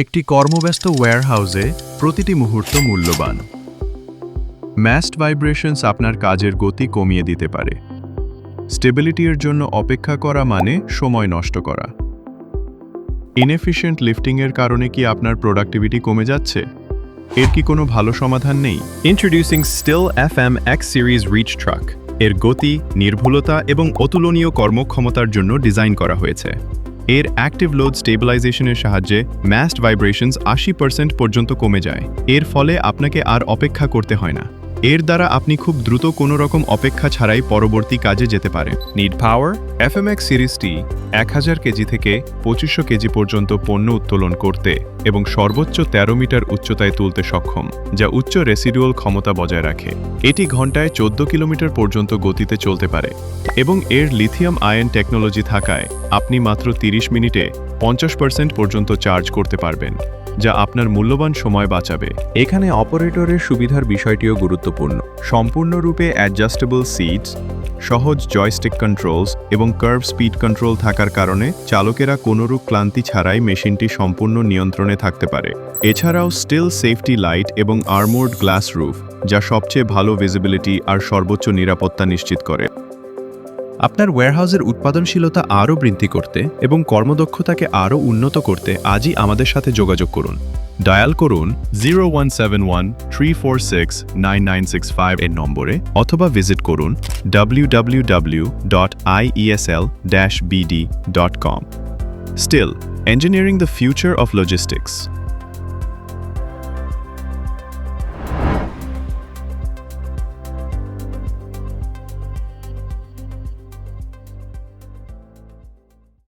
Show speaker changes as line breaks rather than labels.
একটি কর্মব্যস্ত ওয়্যারহাউসে প্রতিটি মুহূর্ত মূল্যবান। ম্যাস্ট ভাইব্রেশনস আপনার কাজের গতি কমিয়ে দিতে পারে। স্টেবিলিটির জন্য অপেক্ষা করা মানে সময় নষ্ট করা। ইনএফিশিয়েন্ট লিফটিংয়ের কারণে কি আপনার প্রোডাক্টিভিটি কমে যাচ্ছে? এর কি কোনো ভালো সমাধান নেই?
Introducing Still F M X series reach truck এর গতি, নির্ভুলতা এবং অতুলনীয় কর্মক্ষমতার জন্য ডিজাইন করা হয়েছে। এর অ্যাক্টিভ লোড স্টেবিলাইজেশনের সাহায্যে ম্যাস্ট ভাইব্রেশনস আশি পর্যন্ত কমে যায়। এর ফলে আপনাকে আর অপেক্ষা করতে হয় না। এর দ্বারা আপনি খুব দ্রুত কোনো রকম অপেক্ষা ছাড়াই পরবর্তী কাজে যেতে পারে নিড পাওয়ার এফএমএক্স সিরিজটি এক হাজার কেজি থেকে পঁচিশশো কেজি পর্যন্ত পণ্য উত্তোলন করতে এবং সর্বোচ্চ তেরো মিটার উচ্চতায় তুলতে সক্ষম যা উচ্চ রেসিডুয়াল ক্ষমতা বজায় রাখে। এটি ঘন্টায় চোদ্দ কিলোমিটার পর্যন্ত গতিতে চলতে পারে এবং এর লিথিয়াম আয়ন টেকনোলজি থাকায় আপনি মাত্র তিরিশ মিনিটে পঞ্চাশ পার্সেন্ট পর্যন্ত চার্জ করতে পারবেন। যা আপনার মূল্যবান সময় বাঁচাবে। এখানে অপারেটরের সুবিধার বিষয়টিও গুরুত্বপূর্ণ। সম্পূর্ণরূপে অ্যাডজাস্টেবল সিটস সহজ জয়স্টিক কন্ট্রোলস এবং কার্ভ স্পিড কন্ট্রোল থাকার কারণে চালকেরা কোনোরূপ ক্লান্তি ছাড়াই মেশিনটি সম্পূর্ণ নিয়ন্ত্রণে থাকতে পারে। এছাড়াও স্টিল সেফটি লাইট এবং আর্মোর্ড গ্লাস রুফ যা সবচেয়ে ভালো ভিজিবিলিটি আর সর্বোচ্চ নিরাপত্তা নিশ্চিত করে। আপনার ওয়্যারহাউসের উৎপাদনশীলতা আরও বৃদ্ধি করতে এবং কর্মদক্ষতাকে আরও উন্নত করতে আজই আমাদের সাথে যোগাযোগ করুন। ডায়াল করুন zero one seven one three four six nine nine six five এর নম্বরে অথবা ভিজিট করুন W W W dot IESL dash BD dot com Still engineering the future of logistics